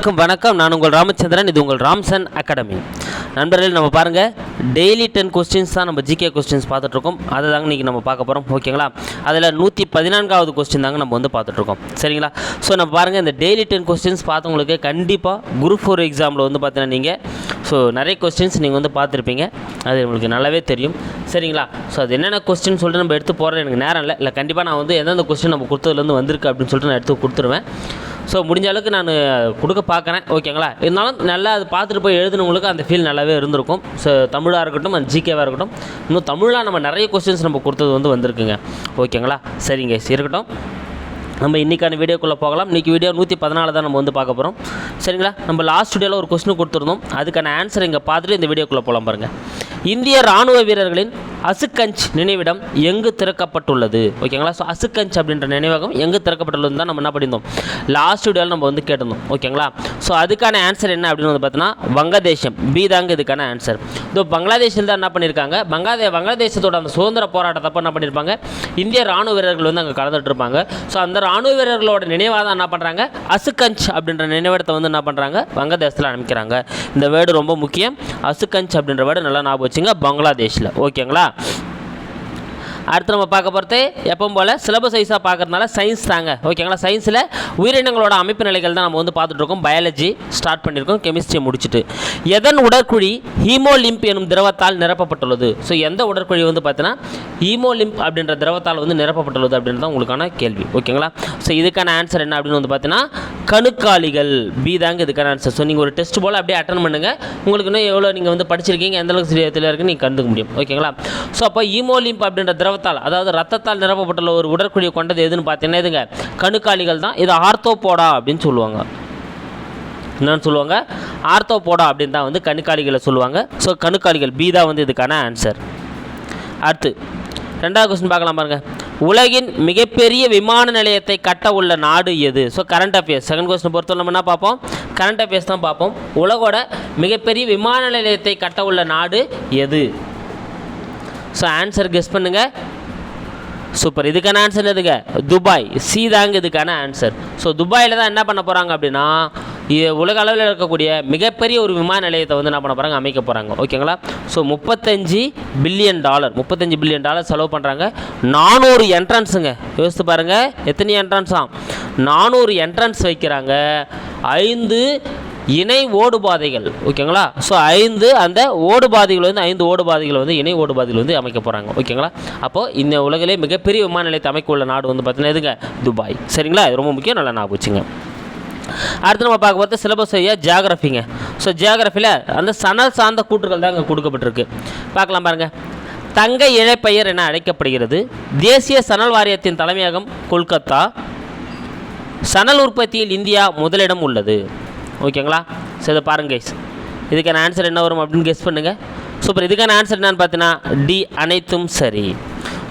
வணக்கம் வணக்கம். நான் உங்கள் ராமச்சந்திரன் இது உங்கள் ராம்சன் அகாடமி. நண்பர்கள் நம்ம பாருங்கள் டெய்லி டென் கொஸ்டின்ஸ் தான் நம்ம ஜிகே கொஸ்டின்ஸ் பார்த்துட்ருக்கோம். அதை தாங்க இன்றைக்கி நம்ம பார்க்க போகிறோம் ஓகேங்களா? அதில் நூற்றி பதினான்காவது கொஸ்டின் தாங்க நம்ம வந்து பார்த்துட்ருக்கோம். சரிங்களா? ஸோ நம்ம பாருங்கள் இந்த டெய்லி டென் கொஸ்டின்ஸ் பார்த்தவங்களுக்கு கண்டிப்பாக குரூப் ஃபோர் எக்ஸாமில் வந்து பார்த்தீங்கன்னா நீங்கள் ஸோ நிறைய கொஸ்டின்ஸ் நீங்கள் வந்து பார்த்துருப்பீங்க. அது உங்களுக்கு நல்லாவே தெரியும். சரிங்களா? ஸோ அது என்னென்ன கொஸ்டின் சொல்லிட்டு நம்ம எடுத்து போகிறது எனக்கு நேரம் இல்லை. இல்லை கண்டிப்பாக நான் வந்து எந்தெந்த கொஸ்டின் நம்ம கொடுத்ததுலேருந்து வந்திருக்கு அப்படின்னு சொல்லிட்டு நான் எடுத்து கொடுத்துருவேன். ஸோ முடிஞ்ச அளவுக்கு நான் கொடுக்க பார்க்குறேன். ஓகேங்களா இருந்தாலும் நல்லா அது பார்த்துட்டு போய் எழுதுனவங்களுக்கு அந்த ஃபீல் நல்லாவே இருந்திருக்கும். ஸோ தமிழாக இருக்கட்டும் அந்த ஜிகேவாக இருக்கட்டும் இன்னும் தமிழாக நம்ம நிறைய கொஸ்டின்ஸ் நம்ம கொடுத்தது வந்து வந்திருக்குங்க. ஓகேங்களா சரிங்க. இருக்கட்டும். நம்ம இன்றைக்கான வீடியோக்குள்ளே போகலாம். இன்றைக்கி வீடியோ நூற்றி பதினாலு தான் நம்ம வந்து பார்க்க போகிறோம் சரிங்களா? நம்ம லாஸ்ட் வீடியோவில் ஒரு கொஸ்டின் கொடுத்துருந்தோம். அதுக்கான ஆன்சர் இங்கே பார்த்துட்டு இந்த வீடியோக்குள்ளே போகலாம் பாருங்கள் இந்திய ராணுவ வீரர்களின் அசுக்கஞ்ச் நினைவிடம் எங்கு திறக்கப்பட்டுள்ளது? ஓகேங்களா ஸோ அசுக்கஞ்ச் அப்படின்ற நினைவகம் எங்கு திறக்கப்பட்டுள்ளது தான் நம்ம என்ன பண்ணியிருந்தோம்? லாஸ்ட் வீடியோவில் நம்ம வந்து கேட்டிருந்தோம். ஓகேங்களா ஸோ அதுக்கான ஆன்சர் என்ன அப்படின்னு வந்து பார்த்தோன்னா வங்கதேசம். பி தாங்க இதுக்கான ஆன்சர் இதோ பங்களாதேஷில் தான் என்ன பண்ணியிருக்காங்க? பங்களாதே வங்கதேசத்தோட அந்த சுதந்திர போராட்டத்தப்போ என்ன பண்ணியிருப்பாங்க? இந்திய ராணுவ வீரர்கள் வந்து அங்கே கலந்துட்டு இருப்பாங்க ஸோ அந்த ராணுவ வீரர்களோட நினைவாக தான் என்ன பண்ணுறாங்க அசுக்கஞ்ச் அப்படின்ற நினைவிடத்தை வந்து என்ன பண்ணுறாங்க வங்கதேசத்தில் அமைக்கிறாங்க இந்த வேர்டு ரொம்ப முக்கியம். அசுக்கஞ்ச் அப்படின்ற வேர்டு நல்லா ஞாபகம் வச்சுங்க பங்களாதேஷில். ஓகேங்களா না அடுத்து நம்ம பார்க்க போகிறது எப்பவும் போல் சிலபஸ் வைஸாக பார்க்குறதுனால சயின்ஸ் தாங்க. ஓகேங்களா சயின்ஸில் உயிரினங்களோட அமைப்பு நிலைகள் தான் நம்ம வந்து பார்த்துட்டு இருக்கோம். பயாலஜி ஸ்டார்ட் பண்ணியிருக்கோம். கெமிஸ்ட்ரி முடிச்சுட்டு. எதன் உடற்குழி ஹீமோலிம்ப் எனும் திரவத்தால் நிரப்பப்பட்டுள்ளது? ஸோ எந்த உடற்குழி வந்து பார்த்தீங்கன்னா ஹீமோலிம்ப் அப்படின்ற திரவத்தால் வந்து நிரப்பப்பட்டுள்ளது அப்படின்றது உங்களுக்கான கேள்வி. ஓகேங்களா ஸோ இதுக்கான ஆன்சர் என்ன அப்படின்னு வந்து பார்த்தீங்கன்னா கணுக்காலிகள். பி தாங்க இதுக்கான ஆன்சர் ஸோ நீங்கள் ஒரு டெஸ்ட் போல் அப்படியே அட்டன் பண்ணுங்கள் உங்களுக்கு இன்னும் எவ்வளோ நீங்கள் வந்து படிச்சிருக்கீங்க எந்த அளவுக்கு சிறியத்தில் இருக்குன்னு நீங்கள் கண்டுக்க முடியும். ஓகேங்களா ஸோ அப்போ ஈமோலிம்ப் அப்படின்ற திரவ திரவத்தால் அதாவது ரத்தத்தால் நிரப்பப்பட்டுள்ள ஒரு உடற்குழியை கொண்டது எதுன்னு பார்த்தீங்கன்னா இதுங்க கணுக்காலிகள் தான். இது ஆர்த்தோபோடா அப்படின்னு சொல்லுவாங்க. என்னன்னு சொல்லுவாங்க? ஆர்த்தோபோடா அப்படின்னு தான் வந்து கணுக்காலிகளை சொல்லுவாங்க. ஸோ கணுக்காலிகள் பி தான் வந்து இதுக்கான ஆன்சர் அடுத்து ரெண்டாவது கொஸ்டின் பார்க்கலாம் பாருங்கள் உலகின் மிகப்பெரிய விமான நிலையத்தை கட்ட உள்ள நாடு எது? So current affairs second question பொறுத்தவரை நம்ம என்ன பார்ப்போம்? கரண்ட் அஃபேர்ஸ் தான் பார்ப்போம். உலகோட மிகப்பெரிய விமான நிலையத்தை கட்ட உள்ள நாடு எது? ஸோ ஆன்சர் கெஸ் பண்ணுங்கள் சூப்பர் இதுக்கான ஆன்சர் எதுங்க? துபாய். சி தாங்க இதுக்கான ஆன்சர் ஸோ துபாயில் தான் என்ன பண்ண போகிறாங்க அப்படின்னா உலக அளவில் இருக்கக்கூடிய மிகப்பெரிய ஒரு விமான நிலையத்தை வந்து என்ன பண்ண போகிறாங்க அமைக்க போகிறாங்க ஓகேங்களா ஸோ முப்பத்தஞ்சு பில்லியன் டாலர் முப்பத்தஞ்சு பில்லியன் டாலர் செலவு பண்ணுறாங்க நானூறு என்ட்ரன்ஸுங்க யோசித்து பாருங்கள் எத்தனை என்ட்ரன்ஸாம் நானூறு என்ட்ரன்ஸ் வைக்கிறாங்க. ஐந்து இணை ஓடுபாதைகள் ஓகேங்களா? ஸோ ஐந்து அந்த ஓடுபாதைகள் வந்து ஐந்து ஓடுபாதைகள் வந்து இணை ஓடுபாதைகள் வந்து அமைக்க போகிறாங்க ஓகேங்களா? அப்போது இந்த உலகிலே மிகப்பெரிய விமான நிலையத்தை அமைக்க உள்ள நாடு வந்து பார்த்தீங்கன்னா எதுங்க? துபாய். சரிங்களா? இது ரொம்ப முக்கியம். நல்லா ஞாபகம் வச்சுங்க. அடுத்து நம்ம பார்க்க போகிறது சிலபஸ் ஐயா ஜியாகிரஃபிங்க ஸோ ஜியாகிரஃபியில் அந்த சணல் சார்ந்த கூற்றுகள் தான் இங்கே கொடுக்கப்பட்டிருக்கு. பார்க்கலாம் பாருங்கள் தங்க இழைப்பெயர் என அழைக்கப்படுகிறது. தேசிய சணல் வாரியத்தின் தலைமையகம் கொல்கத்தா. சணல் உற்பத்தியில் இந்தியா முதலிடம் உள்ளது. ஓகேங்களா? சரி இதை பாருங்க கைஸ் இதுக்கான ஆன்சர் என்ன வரும் அப்படின்னு கெஸ் பண்ணுங்கள் சூப்பர் இதுக்கான ஆன்சர் என்னன்னு பார்த்தீங்கன்னா டி அனைத்தும் சரி.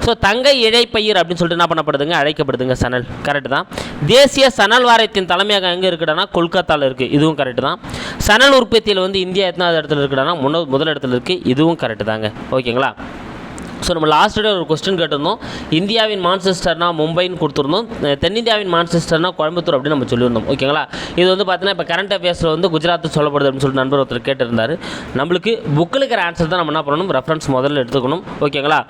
ஸோ தங்க இழைப்பயிர் அப்படின்னு சொல்லிட்டு என்ன பண்ணப்படுதுங்க? அழைக்கப்படுதுங்க சணல். கரெக்டு தான். தேசிய சணல் வாரியத்தின் தலைமையகம் எங்கே இருக்குதுன்னா கொல்கத்தாவில் இருக்குது இதுவும் கரெக்டு தான். சணல் உற்பத்தியில் வந்து இந்தியா எத்தனாவது இடத்துல இருக்குதுன்னா முன்னோ முதல் இடத்துல இருக்குது இதுவும் கரெக்டு தாங்க. ஓகேங்களா? ஸோ நம்ம லாஸ்ட் டே ஒரு கொஸ்டின் கேட்டிருந்தோம். இந்தியாவின் மான்செஸ்டர்னா மும்பைன்னு கொடுத்துருந்தோம். தென்னிந்தியாவின் மான்செஸ்டர்னா கோயம்புத்தூர் அப்படின்னு நம்ம சொல்லியிருந்தோம். ஓகேங்களா இது வந்து பார்த்தீங்கன்னா இப்போ கரண்ட் அஃபேர்ஸில் வந்து குஜராத் சொல்லப்படுது அப்படின்னு சொல்லிட்டு நண்பர் ஒருத்தர் கேட்டிருந்தாரு. நம்மளுக்கு புக்கில் இருக்கிற ஆன்சர் தான் நம்ம என்ன பண்ணணும்? ரெஃபரன்ஸ் முதல்ல எடுத்துக்கணும். ஓகேங்களா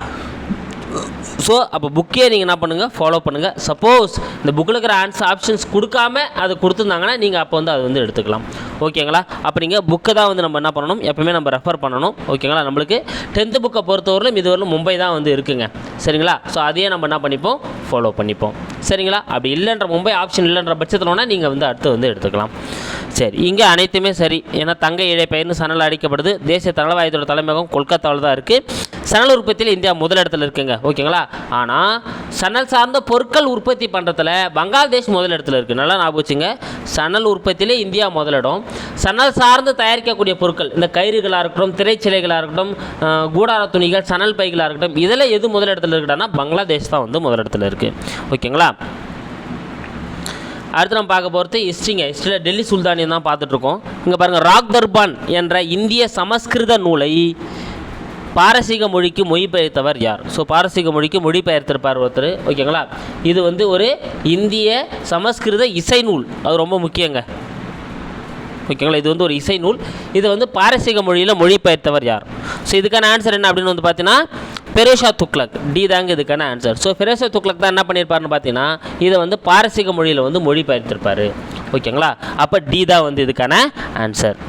ஸோ அப்போ புக்கே நீங்கள் என்ன பண்ணுங்கள் ஃபாலோ பண்ணுங்கள் சப்போஸ் இந்த புக்கில் இருக்கிற ஆன்சர் ஆப்ஷன்ஸ் கொடுக்காம அது கொடுத்துருந்தாங்கன்னா நீங்கள் அப்போ வந்து அது வந்து எடுத்துக்கலாம். ஓகேங்களா அப்போ நீங்கள் புக்கை தான் வந்து நம்ம என்ன பண்ணணும்? எப்பவுமே நம்ம ரெஃபர் பண்ணணும். ஓகேங்களா நம்மளுக்கு டென்த்து புக்கை பொறுத்தவரையிலும் இதுவரையிலும் மும்பை தான் வந்து இருக்குங்க. சரிங்களா? ஸோ அதையே நம்ம என்ன பண்ணிப்போம்? ஃபாலோ பண்ணிப்போம். சரிங்களா? அப்படி இல்லைன்ற மும்பை ஆப்ஷன் இல்லைன்ற பட்சத்தில் நீங்கள் வந்து அடுத்து வந்து எடுத்துக்கலாம். சரி இங்கே அனைத்துமே சரி. ஏன்னா தங்க இழைப்பயிர்னு சணல் அடிக்கப்படுது. தேசிய தளவாயத்தோட தலைமையகம் கொல்கத்தாவில் தான் இருக்குது சணல் உற்பத்தியில் இந்தியா முதலிடத்தில் இருக்குங்க. ஓகேங்களா? ஆனால் சணல் சார்ந்த பொருட்கள் உற்பத்தி பண்ணுறதுல பங்களாதேஷ் முதலிடத்தில் இருக்குது நல்லா ஞாபகம் வச்சுங்க. சணல் உற்பத்தியிலே இந்தியா முதலிடம் சணல் சார்ந்து தயாரிக்கக்கூடிய பொருட்கள் இந்த கயிறுகளாக இருக்கட்டும் திரைச்சிலைகளாக இருக்கட்டும் கூடார துணிகள் சணல் பைகளாக இருக்கட்டும் இதில் எது முதலிடத்தில் இருக்குடானா பங்களாதேஷ் தான் வந்து முதலிடத்தில் இருக்குது ஓகேங்களா? அடுத்து நம்ம பார்க்க போகிறது ஹிஸ்ட்ரிங்க. ஹிஸ்ட்ரியில் டெல்லி சுல்தானியம் தான் பார்த்துட்ருக்கோம் இங்கே பாருங்கள் ராக் தர்பான் என்ற இந்திய சமஸ்கிருத நூலை பாரசீக மொழிக்கு மொழிபெயர்த்தவர் யார்? ஸோ பாரசீக மொழிக்கு மொழிபெயர்த்திருப்பார் ஒருத்தர். ஓகேங்களா இது வந்து ஒரு இந்திய சமஸ்கிருத இசை நூல் அது ரொம்ப முக்கியங்க. ஓகேங்களா இது வந்து ஒரு இசை நூல் இதை வந்து பாரசீக மொழியில் மொழிபெயர்த்தவர் யார்? ஸோ இதுக்கான ஆன்சர் என்ன அப்படின்னு வந்து பார்த்தீங்கன்னா பெரோஷா துக்ளக். டி தாங்க இதுக்கான ஆன்சர் ஸோ பெரோஷா துக்ளக் தான் என்ன பண்ணியிருப்பாருன்னு பார்த்தீங்கன்னா இதை வந்து பாரசீக மொழியில் வந்து மொழிபெயர்த்திருப்பார். ஓகேங்களா அப்போ டி தான் வந்து இதுக்கான ஆன்சர்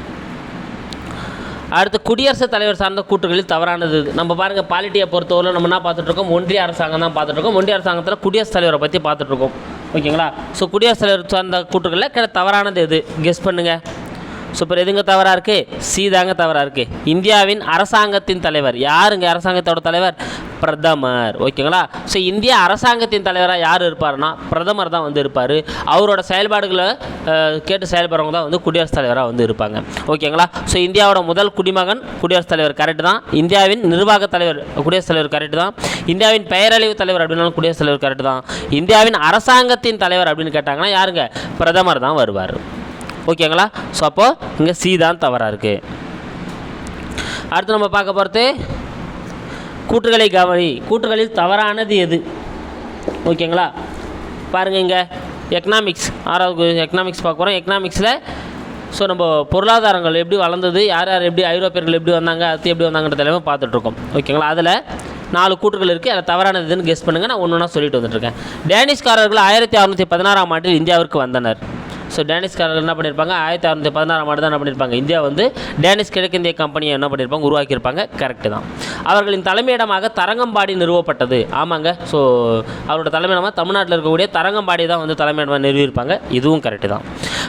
அடுத்து குடியரசுத் தலைவர் சார்ந்த கூற்றுகளில் தவறானது. நம்ம பாருங்கள் பாலிட்டியை பொறுத்தவரை நம்ம என்ன பார்த்துட்ருக்கோம்? ஒன்றிய அரசாங்கம் தான் பார்த்துட்ருக்கோம். ஒன்றிய அரசாங்கத்தில் குடியரசுத் தலைவரை பற்றி பார்த்துட்ருக்கோம். ஓகேங்களா? ஸோ குடியரசுத் தலைவர் சார்ந்த கூற்றுகளில் கிட்ட தவறானது எது? கெஸ் பண்ணுங்கள் ஸோ இப்போ எதுங்க தவறாக இருக்குது சி தாங்க தவறாக இருக்குது இந்தியாவின் அரசாங்கத்தின் தலைவர். யாருங்க அரசாங்கத்தோட தலைவர்? பிரதமர். ஓகேங்களா? ஸோ இந்திய அரசாங்கத்தின் தலைவராக யார் இருப்பார்னா பிரதமர் தான் வந்து இருப்பார். அவரோட செயல்பாடுகளை கேட்டு செயல்படுறவங்க தான் வந்து குடியரசுத் தலைவராக வந்து இருப்பாங்க. ஓகேங்களா? ஸோ இந்தியாவோட முதல் குடிமகன் குடியரசுத் தலைவர் கரெக்டு தான். இந்தியாவின் நிர்வாக தலைவர் குடியரசுத் தலைவர் கரெக்டு தான். இந்தியாவின் பெயரழிவு தலைவர் அப்படின்னாலும் குடியரசுத் தலைவர் கரெக்டு தான். இந்தியாவின் அரசாங்கத்தின் தலைவர் அப்படின்னு கேட்டாங்கன்னா யாருங்க? பிரதமர் தான் வருவார். ஓகேங்களா? ஸோ அப்போது இங்கே சி தான் தவறாக இருக்குது அடுத்து நம்ம பார்க்க போகிறது கூற்றுகளை கவனி. கூற்றுகளில் தவறானது எது? ஓகேங்களா? பாருங்கள் இங்கே எக்கனாமிக்ஸ் ஆறாவது எக்கனாமிக்ஸ் பார்க்க போகிறோம் எக்கனாமிக்ஸில் ஸோ நம்ம பொருளாதாரங்கள் எப்படி வளர்ந்தது யார் யார் எப்படி ஐரோப்பியர்கள் எப்படி வந்தாங்க அது எப்படி வந்தாங்கன்றது எல்லாமே பார்த்துட்ருக்கோம் ஓகேங்களா? அதில் நாலு கூற்றுகள் இருக்குது அதில் தவறானது எதுன்னு கெஸ் பண்ணுங்கள் நான் ஒன்று ஒன்றா சொல்லிட்டு வந்துட்டுருக்கேன் டேனிஷ்காரர்கள் ஆயிரத்தி அறுநூற்றி பதினாறாம் ஆண்டில் இந்தியாவிற்கு வந்தனர். ஸோ டேனிஷ்காரர்கள் என்ன பண்ணியிருப்பாங்க ஆயிரத்தி அறுநூற்றி பதினாறாம் ஆண்டு தான் என்ன பண்ணியிருப்பாங்க இந்தியா வந்து டேனிஷ் கிழக்கிந்திய கம்பெனியை என்ன பண்ணியிருப்பாங்க உருவாக்கியிருப்பாங்க. கரெக்டு தான். அவர்களின் தலைமையிடமாக தரங்கம்பாடி நிறுவப்பட்டது. ஆமாங்க. ஸோ அவரோட தலைமையிடமாக தமிழ்நாட்டில் இருக்கக்கூடிய தரங்கம்பாடி தான் வந்து தலைமையிடமாக நிறுவியிருப்பாங்க. இதுவும் கரெக்டு தான்.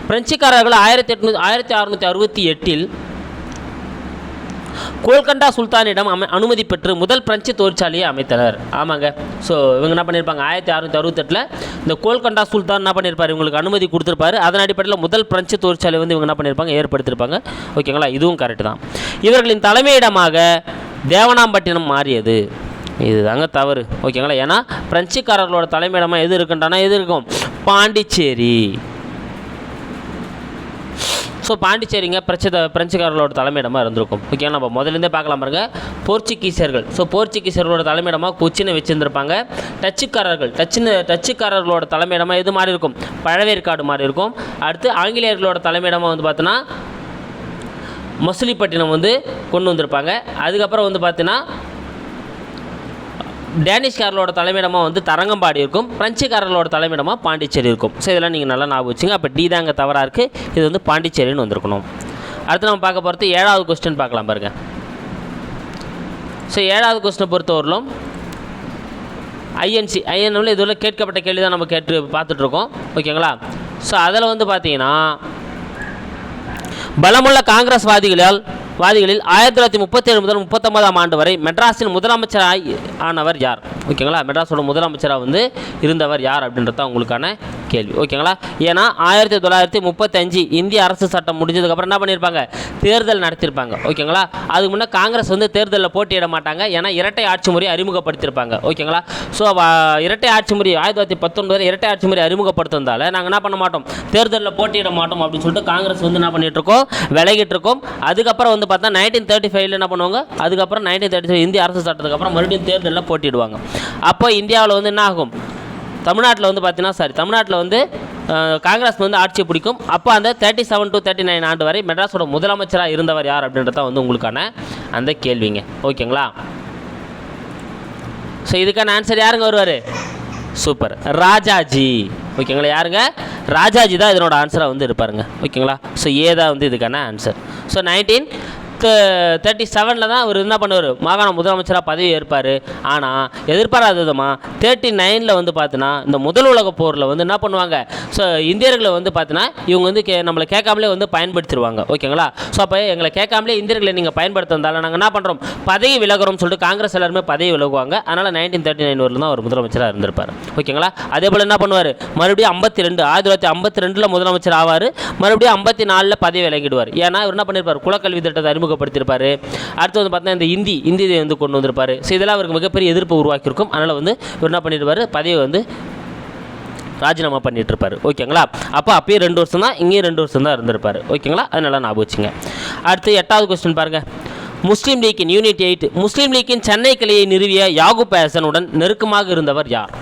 பிரெஞ்சுக்காரர்கள் ஆயிரத்தி எட்நூ ஆயிரத்தி அறுநூற்றி அறுபத்தி எட்டில் கோல்கண்டா சுல்தானிடம் அமை அனுமதி பெற்று முதல் பிரெஞ்சு தொழிற்சாலையை அமைத்தனர். ஆமாங்க. ஸோ இவங்க என்ன பண்ணியிருப்பாங்க ஆயிரத்தி அறுநூற்றி அறுபத்தெட்டில் இந்த கோல்கண்டா சுல்தான் என்ன பண்ணியிருப்பார் இவங்களுக்கு அனுமதி கொடுத்துருப்பாரு. அதன் அடிப்படையில் முதல் பிரெஞ்சு தொழிற்சாலை வந்து இவங்க என்ன பண்ணியிருப்பாங்க ஏற்படுத்தியிருப்பாங்க ஓகேங்களா இதுவும் கரெக்டு தான். இவர்களின் தலைமையிடமாக தேவனாம்பட்டினம் மாறியது. இதுதாங்க தவறு. ஓகேங்களா ஏன்னா பிரெஞ்சுக்காரர்களோட தலைமையிடமாக எது இருக்குன்றானா? எது இருக்கும்? பாண்டிச்சேரி. ஸோ பாண்டிச்சேரிங்க பிரச்ச பிரெஞ்சுக்காரர்களோட தலைமையிடமாக இருந்திருக்கும். ஓகே நம்ம முதலேருந்தே பார்க்கலாம் பாருங்கள் போர்ச்சுகீசியர்கள். ஸோ போர்ச்சுகீசியர்களோட தலைமையிடமாக கொச்சினை வச்சுருந்துருப்பாங்க. டச்சுக்காரர்கள். டச்சுன்னு டச்சுக்காரர்களோட தலைமையிடமாக எது மாதிரி இருக்கும்? பழவேற்காடு மாதிரி இருக்கும். அடுத்து ஆங்கிலேயர்களோட தலைமையிடமாக வந்து பார்த்தோன்னா மசுலிப்பட்டினம் வந்து கொண்டு வந்திருப்பாங்க. அதுக்கப்புறம் வந்து பார்த்தீங்கன்னா டேனிஷ்காரர்களோட தலைமையிடமாக வந்து தரங்கம்பாடி இருக்கும். பிரெஞ்சுக்காரர்களோட தலைமையிடமாக பாண்டிச்சேரி இருக்கும். ஸோ இதெல்லாம் நீங்கள் நல்லா ஞாபகம் வச்சுங்க. அப்போ டி தாங்க தவறாக இருக்குது இது வந்து பாண்டிச்சேரின்னு வந்திருக்கணும். அடுத்து நம்ம பார்க்க போகிறது ஏழாவது கொஸ்டின் பார்க்கலாம் பாருங்கள் ஸோ ஏழாவது கொஸ்டினை பொறுத்தவரையிலும் ஐஎன்சி ஐஎன்எம்ல இதுவரை கேட்கப்பட்ட கேள்வி தான் நம்ம கேட்டு பார்த்துட்ருக்கோம் ஓகேங்களா ஸோ அதில் வந்து பார்த்தீங்கன்னா பலமுள்ள காங்கிரஸ் வாதிகளில் ஆயிரத்தி தொள்ளாயிரத்தி முப்பத்தேழு முதல் முப்பத்தொன்பதாம் ஆண்டு வரை மெட்ராஸின் முதலமைச்சராக ஆனவர் யார்? ஓகேங்களா? மெட்ராஸோட முதலமைச்சராக வந்து இருந்தவர் யார் அப்படின்றது தான் உங்களுக்கான கேள்வி. ஓகேங்களா? ஏன்னா ஆயிரத்தி தொள்ளாயிரத்தி முப்பத்தஞ்சு இந்திய அரசு சட்டம் முடிஞ்சதுக்கப்புறம் என்ன பண்ணியிருப்பாங்க தேர்தல் நடத்தியிருப்பாங்க ஓகேங்களா? அதுக்கு முன்னே காங்கிரஸ் வந்து தேர்தலில் போட்டியிட மாட்டாங்க. ஏன்னா இரட்டை ஆட்சி முறையை அறிமுகப்படுத்தியிருப்பாங்க ஓகேங்களா? ஸோ இரட்டை ஆட்சி முறை ஆயிரத்தி தொள்ளாயிரத்தி பத்தொன்பது இரட்டை ஆட்சி முறை அறிமுகப்படுத்துறதால நாங்கள் என்ன பண்ண மாட்டோம்? தேர்தலில் போட்டியிட மாட்டோம் அப்படின்னு சொல்லிட்டு காங்கிரஸ் வந்து என்ன பண்ணிட்டு இருக்கோம் விலகிட்டு இருக்கோம் அதுக்கப்புறம் வந்து பார்த்தா நைன்டீன் தேர்ட்டி ஃபைவ்ல என்ன பண்ணுவாங்க? அதுக்கப்புறம் நைன்டீன் தேர்ட்டி ஃபைவ் இந்திய அரசு சட்டத்துக்கு அப்புறம் மறுபடியும் தேர்தலில் போட்டிடுவாங்க அப்போ இந்தியாவில் வந்து என்ன ஆகும்? தமிழ்நாட்டில் வந்து பார்த்தீங்கன்னா சாரி தமிழ்நாட்டில் வந்து காங்கிரஸ் வந்து ஆட்சியை பிடிக்கும். அப்போ அந்த thirty seven to thirty nine ஆண்டு வரை மெட்ராஸோட முதலமைச்சராக இருந்தவர் யார் அப்படின்றது தான் வந்து உங்களுக்கான அந்த கேள்விங்க. ஓகேங்களா? ஸோ இதுக்கான ஆன்சர் யாருங்க வருவார்? சூப்பர் ராஜாஜி. ஓகேங்களா யாருங்க? ராஜாஜி தான் இதனோட ஆன்சராக வந்து இருப்பாருங்க. ஓகேங்களா? ஸோ ஏதா வந்து இதுக்கான ஆன்சர் ஸோ நைன்டீன் தேர்ட்டி செவனில் தான் அவர் என்ன பண்ணுவார்? மாகாண முதலமைச்சராக பதவி ஏற்பார். ஆனால் எதிர்பாராத விதமாக தேர்ட்டி நைனில் வந்து பார்த்தீங்கன்னா இந்த முதல் உலக போரில் வந்து என்ன பண்ணுவாங்க? ஸோ இந்தியர்களை வந்து பார்த்தீங்கன்னா இவங்க வந்து கே நம்மளை கேட்காமலே வந்து பயன்படுத்திடுவாங்க ஓகேங்களா? ஸோ அப்போ எங்களை கேட்காமலே இந்தியர்களை நீங்கள் பயன்படுத்துறதால நாங்கள் என்ன பண்ணுறோம் பதவி விலகிறோம்னு சொல்லிட்டு காங்கிரஸ் எல்லாருமே பதவி விலகுவாங்க. அதனால் நைன்டீன் தேர்ட்டி நைன் வரலும் தான் அவர் முதலமைச்சராக இருந்திருப்பார். ஓகேங்களா? அதே போல் என்ன பண்ணுவார்? மறுபடியும் ஐம்பத்தி ரெண்டு ஆயிரத்தி தொள்ளாயிரத்தி ஐம்பத்தி ரெண்டில் முதலமைச்சர் ஆவார். மறுபடியும் ஐம்பத்தி நாலில் பதவி விலகிடுவார். ஏன்னா இவர் என்ன பண்ணியிருப்பார் குலக்கல்வி திட்டத்தை அறிமுகப்படுத்தியிருப்பார். அடுத்து வந்து பார்த்தீங்கன்னா இந்த இந்தி இந்தி வந்து கொண்டு வந்திருப்பார். ஸோ இதெல்லாம் அவருக்கு மிகப்பெரிய எதிர்ப்பு உருவாக்கியிருக்கும். அதனால் வந்து இவர் என்ன பண்ணிடுவார் பதவியை வந்து ராஜினாமா பண்ணிட்டு இருப்பாரு ஓகேங்களா அப்போ அப்பயே ரெண்டு வருஷம் தான் இங்கேயும் ரெண்டு வருஷம் தான் இருந்திருப்பாரு ஓகேங்களா அதனால ஞாபகம் வச்சுங்க. அடுத்து எட்டாவது கொஸ்டின் பாருங்க. முஸ்லீம் லீக்கின் யூனிட் எயிட் முஸ்லீம் லீக்கின் சென்னை கிளையை நிறுவிய யாகு பேசனுடன் நெருக்கமாக இருந்தவர் யார்?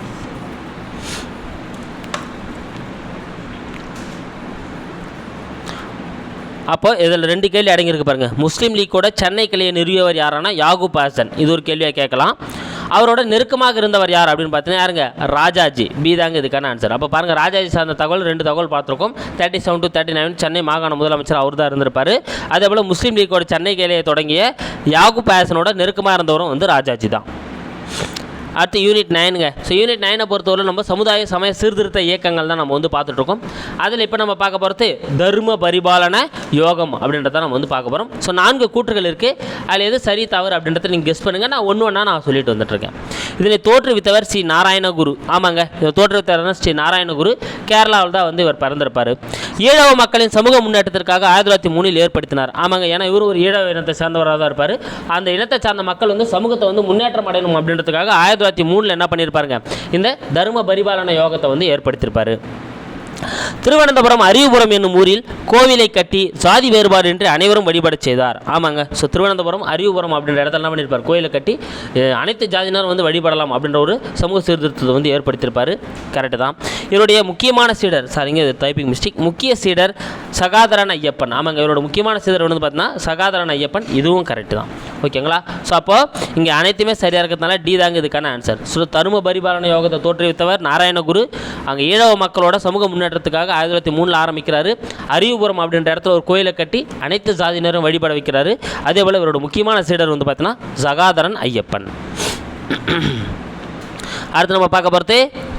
அப்போ இதில் ரெண்டு கேள்வி அடங்கியிருக்கு பாருங்கள் முஸ்லீம் லீக்கோட சென்னை கிளையை நிறுவியவர் யாரானா யாகூப் ஹாசன். இது ஒரு கேள்வியாக கேட்கலாம். அவரோட நெருக்கமாக இருந்தவர் யார் அப்படின்னு பார்த்தீங்கன்னா யாருங்க? ராஜாஜி. பி தாங்க இதுக்கான ஆன்சர் அப்போ பாருங்கள் ராஜாஜி சார்ந்த தகவல் ரெண்டு தகவல் பார்த்துருக்கோம். Thirty seven to thirty nine Chennai மாகாண முதலமைச்சர் அவர் தான் இருந்திருப்பார். அதே போல் முஸ்லீம் லீக்கோட சென்னை கிளையை தொடங்கிய யாகூப் ஹாசனோட நெருக்கமாக இருந்தவரும் வந்து ராஜாஜி தான். அடுத்து யூனிட் நைனுங்க ஸோ யூனிட் நைனை பொறுத்தவரை நம்ம சமுதாய சமய சீர்திருத்த இயக்கங்கள் தான் நம்ம வந்து பார்த்துட்ருக்கோம். அதில் இப்போ நம்ம பார்க்க போகிறது தர்ம பரிபாலன யோகம் அப்படின்றத நம்ம வந்து பார்க்க போகிறோம். ஸோ நான்கு கூற்றுகள் இருக்குது அதில் எது சரி தவறு அப்படின்றத நீங்கள் கெஸ் பண்ணுங்கள் நான் ஒன்று ஒன்றா நான் சொல்லிட்டு வந்துட்டுருக்கேன் இதில் தோற்றுவித்தவர் ஸ்ரீ நாராயணகுரு. ஆமாங்க இந்த தோற்றுவித்தவர் ஸ்ரீ நாராயணகுரு. கேரளாவில் தான் வந்து இவர் பிறந்திருப்பார். ஈழவ மக்களின் சமூக முன்னேற்றத்திற்காக ஆயிரத்தி தொள்ளாயிரத்தி மூணில் ஏற்படுத்தினார். ஆமாங்க ஏன்னா இவர் ஒரு ஈழவ இனத்தை சேர்ந்தவராக தான் இருப்பார். அந்த இனத்தை சார்ந்த மக்கள் வந்து சமூகத்தை வந்து முன்னேற்றம் அடையணும் அப்படின்றதுக்காக ஆயிரத்தி தொள்ளாயிரத்தி மூணில் என்ன பண்ணியிருப்பாருங்க? இந்த தர்ம பரிபாலன யோகத்தை வந்து ஏற்படுத்தியிருப்பார். திருவனந்தபுரம் அறிவுபுரம் என்னும் ஊரில் கோவிலை கட்டி சாதி வேறுபாடு என்று அனைவரும் வழிபட செய்தார். ஆமாங்க. ஸோ திருவனந்தபுரம் அறிவுபுரம் அப்படின்ற இடத்துல என்ன பண்ணியிருப்பார் கோயிலை கட்டி அனைத்து ஜாதியினரும் வந்து வழிபடலாம் அப்படின்ற ஒரு சமூக சீர்திருத்தத்தை வந்து ஏற்படுத்தியிருப்பார். கரெக்டு தான். இவருடைய முக்கியமான சீடர் சாரிங்க இது டைப்பிங் மிஸ்டேக் முக்கிய சீடர் சகாதரன் ஐயப்பன். ஆமாங்க. இவரோட முக்கியமான சீடர் வந்து பார்த்தீங்கன்னா சகாதரன் ஐயப்பன். இதுவும் கரெக்டு தான். ஓகேங்களா? ஸோ அப்போ இங்கே அனைத்துமே சரியாக இருக்கிறதுனால டி தாங்க இதுக்கான ஆன்சர் ஸோ தரும பரிபாலன யோகத்தை தோற்றுவித்தவர் நாராயணகுரு. அங்கே ஈழவ மக்களோட சமூக முன்னேற்றத்துக்காக ஆயிரத்தி தொள்ளாயிரத்தி மூணில் ஆரம்பிக்கிறாரு. அறிவுபுரம் அப்படின்ற இடத்துல ஒரு கோயிலை கட்டி அனைத்து சாதியினரும் வழிபட வைக்கிறாரு. அதே போல் இவரோட முக்கியமான சீடர் வந்து பார்த்தீங்கன்னா சகாதரன் ஐயப்பன். அடுத்து நம்ம பார்க்க போகிறது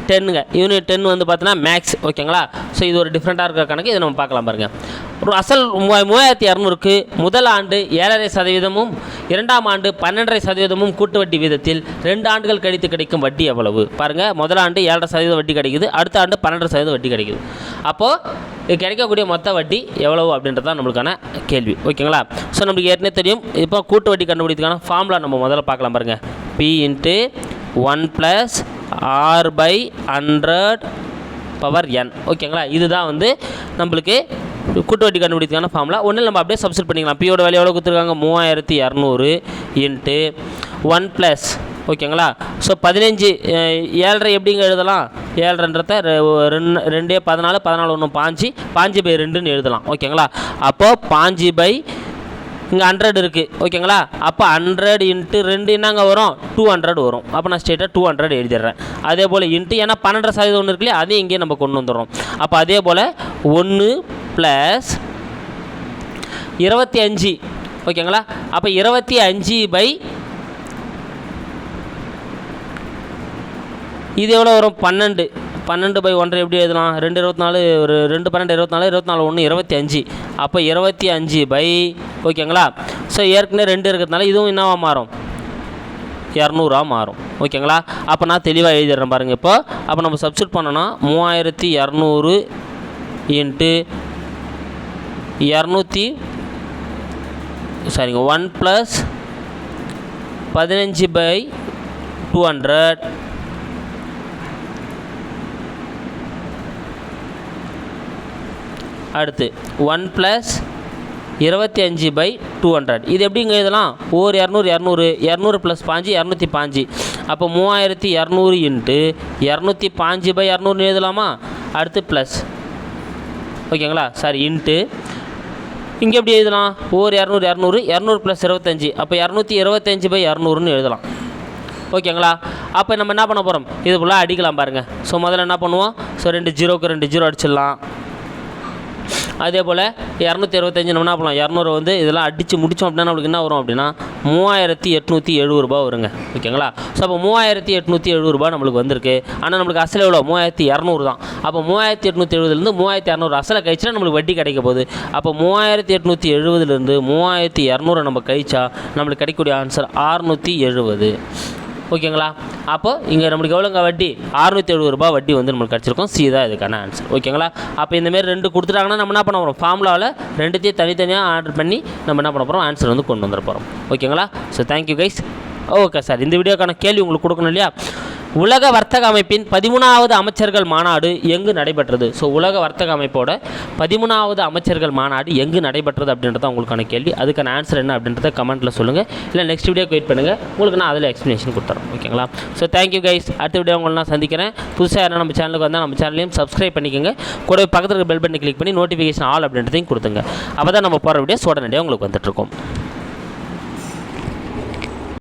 டென்னுங்க யூனிட் டென் வந்து பார்த்தீங்கன்னா மேக்ஸ் ஓகேங்களா ஸோ இது ஒரு டிஃப்ரெண்ட்டாக இருக்கிற கணக்கு. இதை நம்ம பார்க்கலாம் பாருங்கள் ஒரு அசல் மூவாயிரத்தி இரநூறுக்கு முதல் ஆண்டு ஏழரை சதவீதமும் இரண்டாம் ஆண்டு பன்னெண்டரை சதவீதமும் கூட்டு வட்டி வீதத்தில் ரெண்டு ஆண்டுகள் கழித்து கிடைக்கும் வட்டி எவ்வளவு? பாருங்கள் முதல் ஆண்டு ஏழரை சதவீதம் வட்டி கிடைக்குது அடுத்த ஆண்டு பன்னெண்டரை சதவீதம் வட்டி கிடைக்குது. அப்போது கிடைக்கக்கூடிய மொத்த வட்டி எவ்வளவு அப்படின்றது தான் நம்மளுக்கான கேள்வி. ஓகேங்களா? ஸோ நம்மளுக்கு ஏற்கனவே தெரியும். இப்போ கூட்டு வட்டி கண்டுபிடிக்கிறதுக்கான ஃபார்முலா நம்ம முதல்ல பார்க்கலாம் பாருங்கள் P into one plus R by hundred power N ஓகேங்களா? இதுதான் வந்து நம்மளுக்கு கூட்டு வட்டி கண்டுபிடிக்கான ஃபார்முலா ஒன்றில் நம்ம அப்படியே சப்ஸ்ட் பண்ணிக்கலாம். பியோட வேலை எவ்வளோ கொடுத்துருக்காங்க? மூவாயிரத்தி இரநூறு இன்ட்டு ஒன் ப்ளஸ் ஓகேங்களா? ஸோ பதினஞ்சு ஏழரை எப்படிங்க எழுதலாம்? ஏழரைன்றத ரெண்டு ரெண்டே பதினாலு பதினாலு ஒன்று பாஞ்சு பாஞ்சு பை ரெண்டுன்னு எழுதலாம். ஓகேங்களா? அப்போது பாஞ்சு பை இங்கே ஹண்ட்ரட் இருக்குது ஓகேங்களா? அப்போ ஹண்ட்ரட் இன்ட்டு ரெண்டு என்னங்க வரும்? டூ ஹண்ட்ரட் வரும். அப்போ நான் ஸ்ட்ரெயிட்டாக டூ ஹண்ட்ரட் எழுதிடுறேன். அதே போல் இன்ட்டு ஏன்னா பன்னெண்டரை சதவீதம் ஒன்று இருக்குல்லையே அதையும் இங்கேயே நம்ம கொண்டு வந்துடுறோம். அப்போ அதே போல் ஒன்று ப்ளஸ் இருபத்தி அஞ்சு. ஓகேங்களா அப்போ இருபத்தி அஞ்சு பை இது எவ்வளோ வரும்? பன்னெண்டு. பன்னெண்டு பை ஒன்றரை எப்படி எழுதலாம்? ரெண்டு இருபத்தி நாலு ஒரு ரெண்டு பன்னெண்டு இருபத்தி நாலு இருபத்தி நாலு ஒன்று இருபத்தி அஞ்சு. அப்போ இருபத்தி அஞ்சு பை ஓகேங்களா ஸோ ஏற்கனவே ரெண்டு இருக்கிறதுனால இதுவும் என்னவாக மாறும்? இரநூறுவா மாறும். ஓகேங்களா அப்போ நான் தெளிவாக எழுதிடுறேன் பாருங்கள் இப்போ. அப்போ நம்ம சப்ஸ்டியூட் பண்ணோன்னா மூவாயிரத்தி இரநூறு இன்ட்டு இரநூத்தி சரிங்க ஒன் ப்ளஸ் பதினஞ்சு பை டூ ஹண்ட்ரட் அடுத்து ஒன் ப்ளஸ் இருபத்தி அஞ்சு பை டூ ஹண்ட்ரட் இது எப்படிங்க எழுதலாம்? ஒரு இரநூறு இரநூறு இரநூறு ப்ளஸ் பாஞ்சு இரநூத்தி பாஞ்சு. அப்போ மூவாயிரத்தி இரநூறு இன்ட்டு இரநூத்தி பாஞ்சு பை இரநூறுன்னு எழுதலாமா? அடுத்து ப்ளஸ் ஓகேங்களா? சாரி இன்ட்டு இங்கே எப்படி எழுதலாம்? ஓர் இரநூறு இரநூறு இரநூறு ப்ளஸ் இருபத்தஞ்சி. அப்போ இரநூத்தி இருபத்தஞ்சி பை இரநூறுன்னு எழுதலாம். ஓகேங்களா? அப்போ நம்ம என்ன பண்ண போகிறோம் இது ஃபுல்லாக அடிக்கலாம் பாருங்கள் ஸோ முதல்ல என்ன பண்ணுவோம்? ஸோ ரெண்டு ஜீரோக்கு ரெண்டு ஜீரோ அடிச்சிடலாம். அதே போல் இரநூத்தி இருபத்தஞ்சி நம்ம என்ன பண்ணலாம் இரநூறு வந்து இதெல்லாம் அடித்து முடித்தோம் அப்படின்னா நம்மளுக்கு என்ன வரும் அப்படின்னா மூவாயிரத்தி எட்நூற்றி எழுபது ரூபா வருங்க. ஓகேங்களா? ஸோ அப்போ மூவாயிரத்தி எட்நூற்றி எழுபது ரூபா நம்மளுக்கு வந்திருக்கு. ஆனால் நம்மளுக்கு அசல் எவ்வளோ மூவாயிரத்தி இரநூறு தான். அப்போ மூவாயிரத்தி எட்நூற்றி எழுபதுலேருந்து மூவாயிரத்தி இரநூறு அசலை கழிச்சா நம்மளுக்கு வட்டி கிடைக்க போகுது. அப்போ மூவாயிரத்தி எட்நூற்றி எழுபதுலேருந்து மூவாயிரத்தி இரநூறு நம்ம கழிச்சா நம்மளுக்கு கிடைக்கக்கூடிய ஆன்சர் ஆறுநூற்றி எழுபது. ஓகேங்களா? அப்போ இங்கே நம்மளுக்கு எவ்வளோங்க வட்டி? அறுநூற்றி எழுபது ரூபாய் வட்டி வந்து நம்மளுக்கு கிடச்சிருக்கும். சி தான் இதுக்கான ஆன்சர் ஓகேங்களா? அப்போ இந்தமாரி ரெண்டு கொடுத்துட்டாங்கன்னா நம்ம என்ன பண்ண போகிறோம் ஃபார்முலாவில் ரெண்டுத்தையும் தனித்தனியாக ஆர்டர் பண்ணி நம்ம என்ன பண்ண போகிறோம் ஆன்சர் வந்து கொண்டு வந்துட போகிறோம் ஓகேங்களா? So thank you guys okay sir இந்த வீடியோக்கான கேள்வி உங்களுக்கு கொடுக்கணும் இல்லையா? உலக வர்த்தக அமைப்பின் பதிமூணாவது அமைச்சர்கள் மாநாடு எங்கு நடைபெற்றது? ஸோ உலக வர்த்தக அமைப்போட பதிமூணாவது அமைச்சர்கள் மாநாடு எங்கு நடைபெற்றது அப்படின்றத உங்களுக்கான கேள்வி. அதுக்கான ஆன்சர் என்ன அப்படின்றத கமெண்ட்டில் சொல்லுங்கள் இல்லை நெக்ஸ்ட் வீடியோ வெயிட் பண்ணுங்கள் உங்களுக்கு நான் அதில் எக்ஸ்ப்ளனேஷன் கொடுத்துறேன். ஓகேங்களா? ஸோ தேங்க்யூ கைஸ் அடுத்த வீடியோ உங்களை நான் சந்திக்கிறேன். புதுசாக யாரும் நம்ம சேனலுக்கு வந்தால் நம்ம சேனலையும் சப்ஸ்கிரைப் பண்ணிக்கோங்க. கூட பக்கத்தில் இருக்க பெல் பட்டனை கிளிக் பண்ணி நோட்டிஃபிகேஷன் ஆல் அப்படின்றதையும் கொடுத்துங்க. அப்போ தான் நம்ம போகிற வீடியோஸ் உடனடியாக உங்களுக்கு வந்துட்டுருக்கோம்